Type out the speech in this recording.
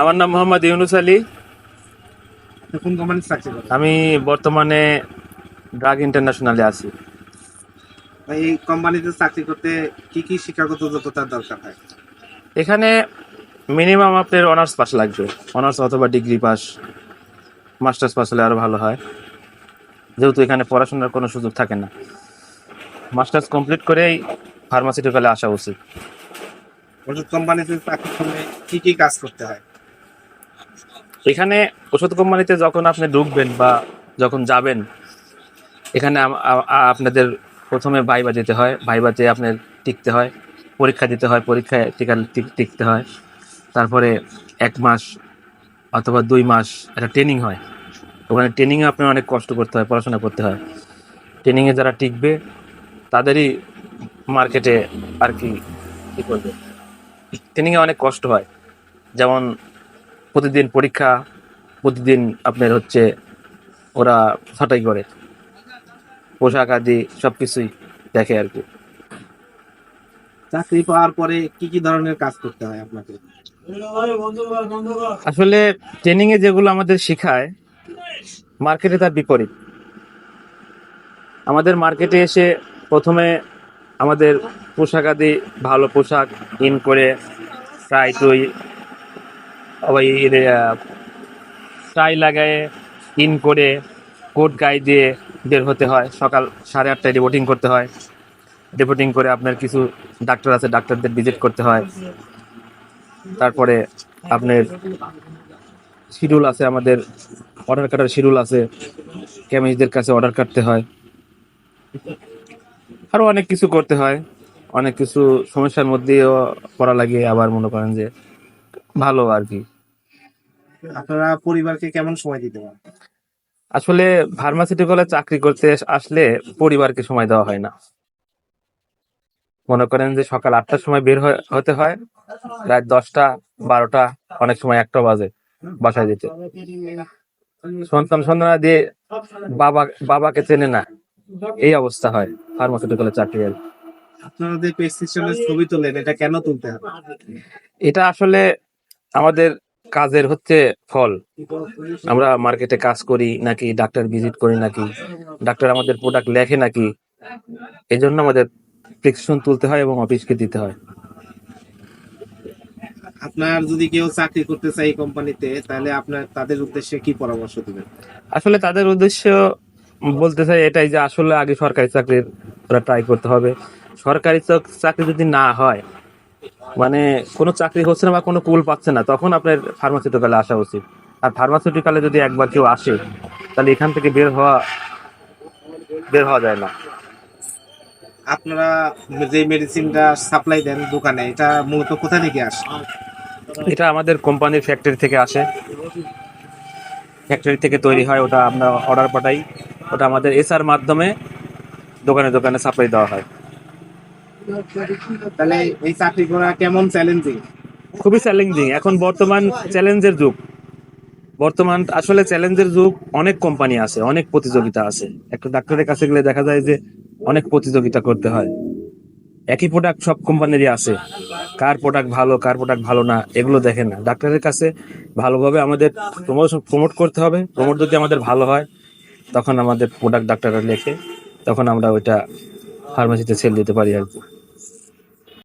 আমার নাম মোহাম্মদ ইউনুস আলী। কোন কোম্পানিতে চাকরি করেন? আমি বর্তমানে ড্রাগ ইন্টারন্যাশনালে আছি। এই কোম্পানিতে চাকরি করতে কি কি শিক্ষাগত যোগ্যতার দরকার হয়? এখানে মিনিমাম আপনার অনার্স পাস লাগবে। অনার্স অথবা ডিগ্রি পাস মাস্টার্স পাস হলে আরও ভালো হয়। যেহেতু এখানে পড়াশোনার কোনো সুযোগ থাকে না। মাস্টার্স কমপ্লিট করেই ফার্মাসিউটিক্যালে আসা উচিত। কোম্পানিতে চাকরি করলে কি কি কাজ করতে হয়? এখানে ওষুধ কোম্পানিতে যখন আপনি ঢুকবেন বা যখন যাবেন, এখানে আপনাদের প্রথমে ভাইবা যেতে হয়। ভাইবাতে আপনার টিকতে হয়, পরীক্ষা দিতে হয়, পরীক্ষায় টিকা টিকতে হয়। তারপরে এক মাস অথবা দুই মাস একটা ট্রেনিং হয়। ওখানে ট্রেনিংয়ে আপনার অনেক কষ্ট করতে হয়, পড়াশোনা করতে হয়। ট্রেনিংয়ে যারা টিকবে, তাদেরই মার্কেটে আর কী করবে। ট্রেনিংয়ে অনেক কষ্ট হয়। যেমন প্রতিদিন পরীক্ষা প্রতিদিন আপনার হচ্ছে ওরা ছাঁটাই করে। পোশাক আদি সব কিছুই দেখে আর কি। চাকরি পাওয়ার পরে কি কি ধরনের কাজ করতে হয় আপনাকে? আসলে ট্রেনিং এ যেগুলো আমাদের শেখায় মার্কেটে তার বিপরীত। আমাদের মার্কেটে এসে প্রথমে আমাদের পোশাক আদি ভালো পোশাক ইন করে টাই টুই ওই টাই লাগায়ে, ইন করে কোট গায়ে দিয়ে বের হতে হয়। সকাল সাড়ে আটটায় রিপোর্টিং করতে হয়। রিপোর্টিং করে আপনার কিছু ডাক্তার আছে ডাক্তারদের ভিজিট করতে হয়। তারপরে আপনার শিডিউল আছে, আমাদের অর্ডার কাটার শিডিউল আছে। কেমিস্টদের কাছে অর্ডার কাটতে হয়। আরও অনেক কিছু করতে হয়। অনেক কিছু সমস্যার মধ্যেও পড়া লাগে। আবার মনে করেন যে ভালো আর কি আপনারা পরিবারকে কেমন সময় দিতে পারেন? আসলে ফার্মাসিউটিক্যালে চাকরি করতে আসলে পরিবারকে সময় দেওয়া হয় না। মনে করেন যে সকাল আটটার সময় বের হতে হয় রাত দশটা বারোটা অনেক সময় একটা বাজে বাসায় যেতে। সন্তান সন্তানা দিয়ে বাবা বাবাকে চেনে না। এই অবস্থা হয় ফার্মাসিউটিক্যালে চাকরি আপনারা যে ছবি তোলেন এটা কেন তুলতে হবে এটা আসলে আমাদের কাজের হচ্ছে ফল। আমরা মার্কেটে কাজ করি নাকি ডাক্তার ভিজিট করি নাকি? ডাক্তার আমাদের প্রোডাক্ট লেখে নাকি? এই জন্য আমাদের প্রেসক্রিপশন তুলতে হয় এবং অফিসকে দিতে হয়। আপনার যদি কেউ চাকরি করতে চায় এই কোম্পানিতে তাহলে আপনার তাদের উদ্দেশ্যে কি পরামর্শ দিবেন? আসলে তাদের উদ্দেশ্য বলতে চাই এটাই যে আসলে আগে সরকারি চাকরির ওরা ট্রাই করতে হবে। সরকারি চাক- চাকরি যদি না হয় মানে কোনো চাকরি হচ্ছে না বা কোনো কুল পাচ্ছে না তখন আপনার ফার্মাসিউটিক্যালে আসা উচিত। আর ফার্মাসিউটিক্যালে যদি একবার কেউ আসে তাহলে এখান থেকে বের হওয়া বের হওয়া যায় না। আপনারা যে মেডিসিনটা সাপ্লাই দেন দোকানে এটা মূলত কোথা থেকে আসে? এটা আমাদের কোম্পানির ফ্যাক্টরি থেকে আসে। ফ্যাক্টরি থেকে তৈরি হয় ওটা আমরা অর্ডার পাঠাই। ওটা আমাদের এসআর মাধ্যমে দোকানে দোকানে সাপ্লাই দেওয়া হয়। তাহলে এই চাকরি করা কেমন চ্যালেঞ্জিং খুবই চ্যালেঞ্জিং এখন বর্তমান চ্যালেঞ্জের যুগ। বর্তমান আসলে চ্যালেঞ্জের যুগ অনেক কোম্পানি আছে, অনেক প্রতিযোগিতা আছে। একটা ডাক্তারের কাছে গেলে দেখা যায় যে অনেক প্রতিযোগিতা করতে হয়। একই প্রোডাক্ট সব কোম্পানিরই আছে। কার প্রোডাক্ট ভালো, কার প্রোডাক্ট ভালো না, এগুলো দেখে না। ডাক্তারের কাছে ভালোভাবে আমাদের প্রমোশন প্রমোট করতে হবে। প্রমোট যদি আমাদের ভালো হয়, তখন আমাদের প্রোডাক্ট ডাক্তাররা লেখে, তখন আমরা ওইটা ফার্মেসিতে সেল দিতে পারি আর কি।